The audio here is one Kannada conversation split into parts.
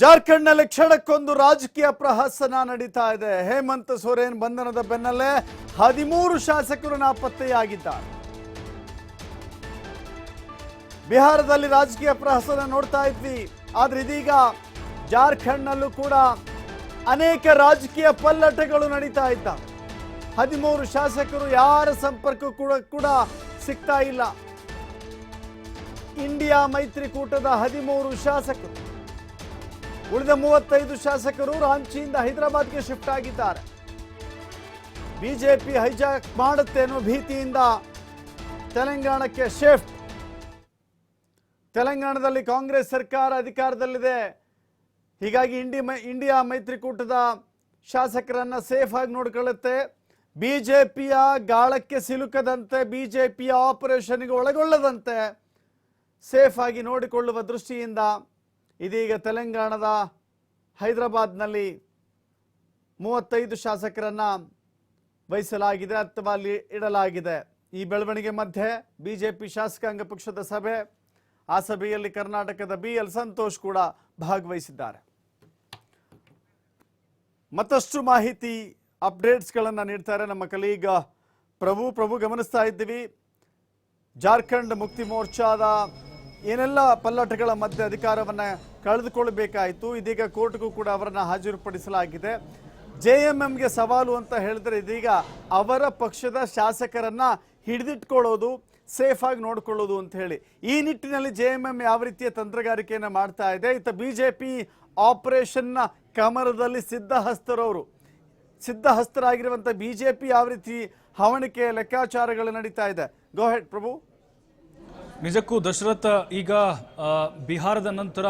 ಜಾರ್ಖಂಡ್ನಲ್ಲಿ ಕ್ಷಣಕ್ಕೊಂದು ರಾಜಕೀಯ ಪ್ರಹಸನ ನಡೀತಾ ಇದೆ. ಹೇಮಂತ್ ಸೊರೇನ್ ಬಂಧನದ ಬೆನ್ನಲ್ಲೇ ಹದಿಮೂರು ಶಾಸಕರು ನಾಪತ್ತೆಯಾಗಿದ್ದಾರೆ. ಬಿಹಾರದಲ್ಲಿ ರಾಜಕೀಯ ಪ್ರಹಸನ ನೋಡ್ತಾ ಇದ್ವಿ. ಆದ್ರೆ ಇದೀಗ ಜಾರ್ಖಂಡ್ನಲ್ಲೂ ಕೂಡ ಅನೇಕ ರಾಜಕೀಯ ಪಲ್ಲಟಗಳು ನಡೀತಾ ಇದ್ದಾವೆ. ಹದಿಮೂರು ಶಾಸಕರು ಯಾರ ಸಂಪರ್ಕ ಕೂಡ ಕೂಡ ಸಿಗ್ತಾ ಇಲ್ಲ. ಇಂಡಿಯಾ ಮೈತ್ರಿಕೂಟದ ಹದಿಮೂರು ಶಾಸಕರು ಉಳಿದ ಮೂವತ್ತೈದು ಶಾಸಕರು ರಾಂಚಿಯಿಂದ ಹೈದರಾಬಾದ್ಗೆ ಶಿಫ್ಟ್ ಆಗಿದ್ದಾರೆ. ಬಿಜೆಪಿ ಹೈಜಾಕ್ ಮಾಡುತ್ತೆ ಅನ್ನೋ ಭೀತಿಯಿಂದ ತೆಲಂಗಾಣಕ್ಕೆ ಶಿಫ್ಟ್. ತೆಲಂಗಾಣದಲ್ಲಿ ಕಾಂಗ್ರೆಸ್ ಸರ್ಕಾರ ಅಧಿಕಾರದಲ್ಲಿದೆ. ಹೀಗಾಗಿ ಇಂಡಿ ಇಂಡಿಯಾ ಮೈತ್ರಿಕೂಟದ ಶಾಸಕರನ್ನ ಸೇಫ್ ಆಗಿ ನೋಡ್ಕೊಳ್ಳುತ್ತೆ. ಬಿಜೆಪಿಯ ಗಾಳಕ್ಕೆ ಸಿಲುಕದಂತೆ, ಬಿಜೆಪಿಯ ಆಪರೇಷನ್ಗೆ ಒಳಗೊಳ್ಳದಂತೆ ಸೇಫ್ ಆಗಿ ನೋಡಿಕೊಳ್ಳುವ ದೃಷ್ಟಿಯಿಂದ ಇದೀಗ ತೆಲಂಗಾಣದ ಹೈದರಾಬಾದ್ನಲ್ಲಿ ಮೂವತ್ತೈದು ಶಾಸಕರನ್ನ ವಹಿಸಲಾಗಿದೆ ಅಥವಾ ಅಲ್ಲಿ ಇಡಲಾಗಿದೆ. ಈ ಬೆಳವಣಿಗೆ ಮಧ್ಯೆ ಬಿಜೆಪಿ ಶಾಸಕಾಂಗ ಪಕ್ಷದ ಸಭೆ, ಆ ಸಭೆಯಲ್ಲಿ ಕರ್ನಾಟಕದ ಬಿ ಎಲ್ ಸಂತೋಷ್ ಕೂಡ ಭಾಗವಹಿಸಿದ್ದಾರೆ. ಮತ್ತಷ್ಟು ಮಾಹಿತಿ, ಅಪ್ಡೇಟ್ಸ್ಗಳನ್ನು ನೀಡ್ತಾರೆ ನಮ್ಮ ಕಲೀಗ ಪ್ರಭು. ಪ್ರಭು, ಗಮನಿಸ್ತಾ ಇದ್ದೀವಿ. ಜಾರ್ಖಂಡ್ ಮುಕ್ತಿ ಮೋರ್ಚಾದ ಏನೆಲ್ಲ ಪಲ್ಲಟಗಳ ಮಧ್ಯೆ ಅಧಿಕಾರವನ್ನ ಕಳೆದುಕೊಳ್ಳಬೇಕಾಯಿತು, ಇದೀಗ ಕೋರ್ಟ್ಗೂ ಕೂಡ ಅವರನ್ನು ಹಾಜರುಪಡಿಸಲಾಗಿದೆ. ಜೆ ಎಂ ಎಂಗೆ ಸವಾಲು ಅಂತ ಹೇಳಿದ್ರೆ ಇದೀಗ ಅವರ ಪಕ್ಷದ ಶಾಸಕರನ್ನು ಹಿಡಿದಿಟ್ಕೊಳ್ಳೋದು, ಸೇಫ್ ಆಗಿ ನೋಡ್ಕೊಳ್ಳೋದು ಅಂತ ಹೇಳಿ. ಈ ನಿಟ್ಟಿನಲ್ಲಿ ಜೆ ಎಂ ಎಂ ಯಾವ ರೀತಿಯ ತಂತ್ರಗಾರಿಕೆಯನ್ನು ಮಾಡ್ತಾ ಇದೆ? ಇತ್ತ ಬಿಜೆಪಿ ಆಪರೇಷನ್ನ ಕಮರದಲ್ಲಿ ಸಿದ್ಧಹಸ್ತರವರು. ಸಿದ್ಧಹಸ್ತರಾಗಿರುವಂಥ ಬಿಜೆಪಿ ಯಾವ ರೀತಿ ಹವಣಿಕೆ ಲೆಕ್ಕಾಚಾರಗಳು ನಡೀತಾ ಇದೆ? Go ahead Prabhu. ನಿಜಕ್ಕೂ ದಶರಥ ಈಗ ಬಿಹಾರದ ನಂತರ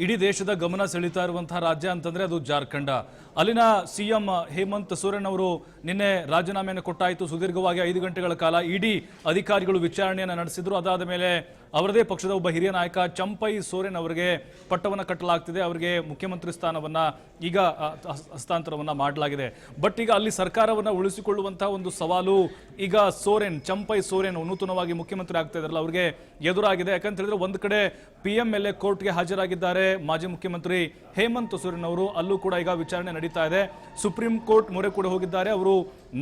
ಇಡೀ ದೇಶದ ಗಮನ ಸೆಳೀತಾ ಇರುವಂತಹ ರಾಜ್ಯ ಅಂತಂದ್ರೆ ಅದು ಜಾರ್ಖಂಡ. ಅಲ್ಲಿನ ಸಿಎಂ ಹೇಮಂತ್ ಸೋರೆನ್ ಅವರು ನಿನ್ನೆ ರಾಜೀನಾಮೆಯನ್ನು ಕೊಟ್ಟಾಯಿತು. ಸುದೀರ್ಘವಾಗಿ ಐದು ಗಂಟೆಗಳ ಕಾಲ ಇಡಿ ಅಧಿಕಾರಿಗಳು ವಿಚಾರಣೆಯನ್ನು ನಡೆಸಿದ್ರು. ಅದಾದ ಮೇಲೆ ಅವರದೇ ಪಕ್ಷದ ಒಬ್ಬ ಹಿರಿಯ ನಾಯಕ ಚಂಪೈ ಸೋರೆನ್ ಅವರಿಗೆ ಪಟ್ಟವನ್ನು ಕಟ್ಟಲಾಗ್ತಿದೆ. ಅವರಿಗೆ ಮುಖ್ಯಮಂತ್ರಿ ಸ್ಥಾನವನ್ನ ಈಗ ಹಸ್ತಾಂತರವನ್ನು ಹಸ್- ಮಾಡಲಾಗಿದೆ. ಬಟ್ ಈಗ ಅಲ್ಲಿ ಸರ್ಕಾರವನ್ನು ಉಳಿಸಿಕೊಳ್ಳುವಂತಹ ಒಂದು ಸವಾಲು ಈಗ ಸೋರೆನ್ ಚಂಪೈ ಸೋರೆನ್ ನೂತನವಾಗಿ ಮುಖ್ಯಮಂತ್ರಿ ಆಗ್ತಾ ಇದ್ದಾರಲ್ಲ, ಅವರಿಗೆ ಎದುರಾಗಿದೆ. ಯಾಕಂತ ಹೇಳಿದ್ರೆ ಒಂದು ಕಡೆ ಪಿ ಎಂ ಎಲ್ ಎ ಕೋರ್ಟ್ಗೆ ಹಾಜರಾಗಿದ್ದಾರೆ ಮಾಜಿ ಮುಖ್ಯಮಂತ್ರಿ ಹೇಮಂತ್ ಸೋರೆನ್ ಅವರು. ಅಲ್ಲೂ ಕೂಡ ಈಗ ವಿಚಾರಣೆ ನಡೀತಾ ಇದೆ. ಸುಪ್ರೀಂ ಕೋರ್ಟ್ ಮೊರೆ ಕೂಡ ಹೋಗಿದ್ದಾರೆ. ಅವರು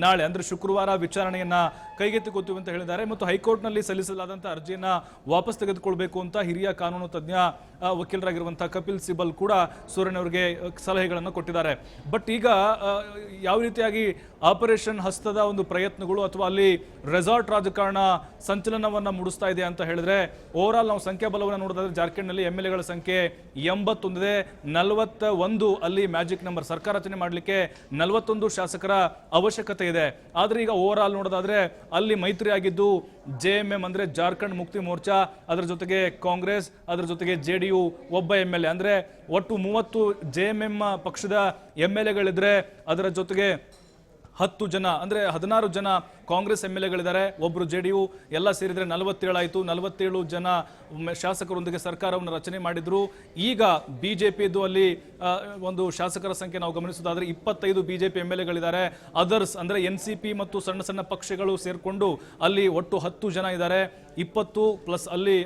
ನಾಳೆ ಅಂದ್ರೆ ಶುಕ್ರವಾರ ವಿಚಾರಣೆಯನ್ನ ಕೈಗೆತ್ತಿಕೊತೀವಿ ಅಂತ ಹೇಳಿದ್ದಾರೆ. ಮತ್ತು ಹೈಕೋರ್ಟ್ನಲ್ಲಿ ಸಲ್ಲಿಸಲಾದಂತಹ ಅರ್ಜಿಯನ್ನ ವಾಪಸ್ ತೆಗೆದುಕೊಳ್ಬೇಕು ಅಂತ ಹಿರಿಯ ಕಾನೂನು ತಜ್ಞ ವಕೀಲರಾಗಿರುವಂಥ ಕಪಿಲ್ ಸಿಬಲ್ ಕೂಡ ಸೋರೆನ್ ಅವರಿಗೆ ಸಲಹೆಗಳನ್ನು ಕೊಟ್ಟಿದ್ದಾರೆ. ಬಟ್ ಈಗ ಯಾವ ರೀತಿಯಾಗಿ ಆಪರೇಷನ್ ಹಸ್ತದ ಒಂದು ಪ್ರಯತ್ನಗಳು ಅಥವಾ ಅಲ್ಲಿ ರೆಸಾರ್ಟ್ ರಾಜಕಾರಣ ಸಂಚಲನವನ್ನ ಮೂಡಿಸ್ತಾ ಇದೆ ಅಂತ ಹೇಳಿದ್ರೆ ಓವರ್ ನಾವು ಸಂಖ್ಯಾಬಲವನ್ನು ನೋಡೋದಾದ್ರೆ ಜಾರ್ಖಂಡ್ನಲ್ಲಿ ಎಂ ಎಲ್ ಎಗಳ ಸಂಖ್ಯೆ ಎಂಬತ್ತೊಂದಿದೆ. ನಲವತ್ತ ಒಂದು ಅಲ್ಲಿ ಮ್ಯಾಜಿಕ್ ನಂಬರ್ ಸರ್ಕಾರ ರಚನೆ ಮಾಡಲಿಕ್ಕೆ ನಲವತ್ತೊಂದು ಶಾಸಕರ ಅವಶ್ಯಕತೆ ಇದೆ. ಆದ್ರೆ ಈಗ ಓವರ್ ಆಲ್ ನೋಡೋದಾದ್ರೆ ಅಲ್ಲಿ ಮೈತ್ರಿ ಆಗಿದ್ದು ಜೆ ಎಂ ಎಂ ಅಂದ್ರೆ ಜಾರ್ಖಂಡ್ ಮುಕ್ತಿ ಮೋರ್ಚಾ, ಅದರ ಜೊತೆಗೆ ಕಾಂಗ್ರೆಸ್, ಅದರ ಜೊತೆಗೆ ಜೆ ಡಿ ಯು, ಒಬ್ಬ ಎಂ ಎಲ್ ಎ. ಅಂದರೆ ಒಟ್ಟು ಮೂವತ್ತು ಜೆ ಎಂ ಎಂ ಪಕ್ಷದ ಎಂ ಎಲ್ ಎಗಳಿದ್ರೆ ಅದರ ಜೊತೆಗೆ ಹತ್ತು ಜನ, ಅಂದ್ರೆ ಹದಿನಾರು ಜನ ಕಾಂಗ್ರೆಸ್ ಎಂ ಎಲ್ ಎಗಳಿದ್ದಾರೆ. ಒಬ್ರು ಜೆ ಡಿ ಯು, ಎಲ್ಲ ಸೇರಿದರೆ ನಲವತ್ತೇಳಾಯಿತು. ನಲವತ್ತೇಳು ಜನ ಶಾಸಕರೊಂದಿಗೆ ಸರ್ಕಾರವನ್ನು ರಚನೆ ಮಾಡಿದ್ರು. ಈಗ ಬಿಜೆಪಿದು ಅಲ್ಲಿ ಒಂದು ಶಾಸಕರ ಸಂಖ್ಯೆ ನಾವು ಗಮನಿಸೋದಾದರೆ ಇಪ್ಪತ್ತೈದು ಬಿಜೆಪಿ ಎಂ ಎಲ್ ಎಗಳಿದ್ದಾರೆ. ಅದರ್ಸ್ ಅಂದ್ರೆ ಎನ್ ಸಿ ಪಿ ಮತ್ತು ಸಣ್ಣ ಸಣ್ಣ ಪಕ್ಷಗಳು ಸೇರಿಕೊಂಡು ಅಲ್ಲಿ ಒಟ್ಟು ಹತ್ತು ಜನ ಇದ್ದಾರೆ. ಇಪ್ಪತ್ತು ಪ್ಲಸ್ ಅಲ್ಲಿ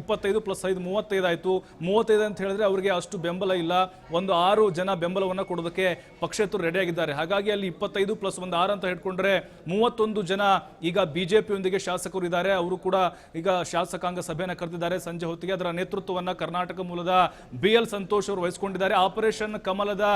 ಇಪ್ಪತ್ತೈದು ಪ್ಲಸ್ ಐದು, ಮೂವತ್ತೈದು ಆಯಿತು. ಮೂವತ್ತೈದು ಅಂತ ಹೇಳಿದ್ರೆ ಅವರಿಗೆ ಅಷ್ಟು ಬೆಂಬಲ ಇಲ್ಲ. ಒಂದು ಆರು ಜನ ಬೆಂಬಲವನ್ನು ಕೊಡೋದಕ್ಕೆ ಪಕ್ಷೇತರು ರೆಡಿ ಆಗಿದ್ದಾರೆ. ಹಾಗಾಗಿ ಅಲ್ಲಿ ಇಪ್ಪತ್ತೈದು ಪ್ಲಸ್ ಒಂದು ಆರು ಅಂತ ಹಿಡ್ಕೊಂಡ್ರೆ ಮೂವತ್ತೊಂದು ಜನ ಈಗ ಬಿಜೆಪಿಯೊಂದಿಗೆ ಶಾಸಕರು ಇದ್ದಾರೆ. ಅವರು ಕೂಡ ಈಗ ಶಾಸಕಾಂಗ ಸಭೆಯನ್ನು ಕರೆದಿದ್ದಾರೆ. ಸಂಜೆ ಹೊತ್ತಿಗೆ ಅದರ ನೇತೃತ್ವವನ್ನು ಕರ್ನಾಟಕ ಮೂಲದ ಬಿ ಎಲ್ ಸಂತೋಷ್ ಅವರು ವಹಿಸಿಕೊಂಡಿದ್ದಾರೆ. ಆಪರೇಷನ್ ಕಮಲದ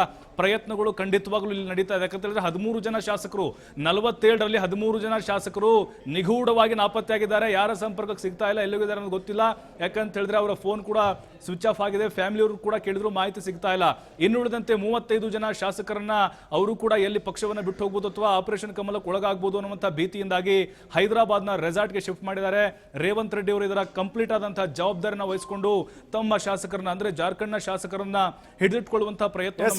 ಪ್ರಯತ್ನಗಳು ಖಂಡಿತವಾಗ್ಲೂ ಇಲ್ಲಿ ನಡೀತಾ ಇದೆ. ಯಾಕಂತ ಹೇಳಿದ್ರೆ ಹದಿಮೂರು ಜನ ಶಾಸಕರು, ನಲವತ್ತೇಳರಲ್ಲಿ ಹದಿಮೂರು ಜನ ಶಾಸಕರು ನಿಗೂಢವಾಗಿ ನಾಪತ್ತೆಯಾಗಿದ್ದಾರೆ. ಯಾರ ಸಂಪರ್ಕಕ್ಕೆ ಸಿಗ್ತಾ ಇಲ್ಲ ಎಲ್ಲಿಗಿದ್ದಾರೆ ಅನ್ನೋದು ಗೊತ್ತಿಲ್ಲ. ಯಾಕಂತ ಹೇಳಿದ್ರೆ ಅವರ ಫೋನ್ ಕೂಡ ಸ್ವಿಚ್ ಆಫ್ ಆಗಿದೆ. ಫ್ಯಾಮಿಲಿಯವರು ಕೂಡ ಕೇಳಿದ್ರು ಮಾಹಿತಿ ಸಿಗ್ತಾ ಇಲ್ಲ. ಇನ್ನುಳಿದಂತೆ ಮೂವತ್ತೈದು ಜನ ಶಾಸಕರನ್ನ ಅವರು ಕೂಡ ಎಲ್ಲಿ ಪಕ್ಷವನ್ನ ಬಿಟ್ಟು ಹೋಗ್ಬೋದು ಅಥವಾ ಆಪರೇಷನ್ ಕಮಲಕ್ಕೆ ಒಳಗಾಗ್ಬೋದು ಅನ್ನುವಂಥ ಭೀತಿಯಿಂದಾಗಿ ಹೈದರಾಬಾದ್ನ ರೆಸಾರ್ಟ್ಗೆ ಶಿಫ್ಟ್ ಮಾಡಿದ್ದಾರೆ. ರೇವಂತ್ ರೆಡ್ಡಿ ಅವರು ಇದರ ಕಂಪ್ಲೀಟ್ ಆದಂತಹ ಜವಾಬ್ದಾರಿನ ವಹಿಸಿಕೊಂಡು ತಮ್ಮ ಶಾಸಕರನ್ನ ಅಂದ್ರೆ ಜಾರ್ಖಂಡ್ನ ಶಾಸಕರನ್ನ ಹಿಡಿದಿಟ್ಕೊಳ್ಳುವಂತಹ ಪ್ರಯತ್ನ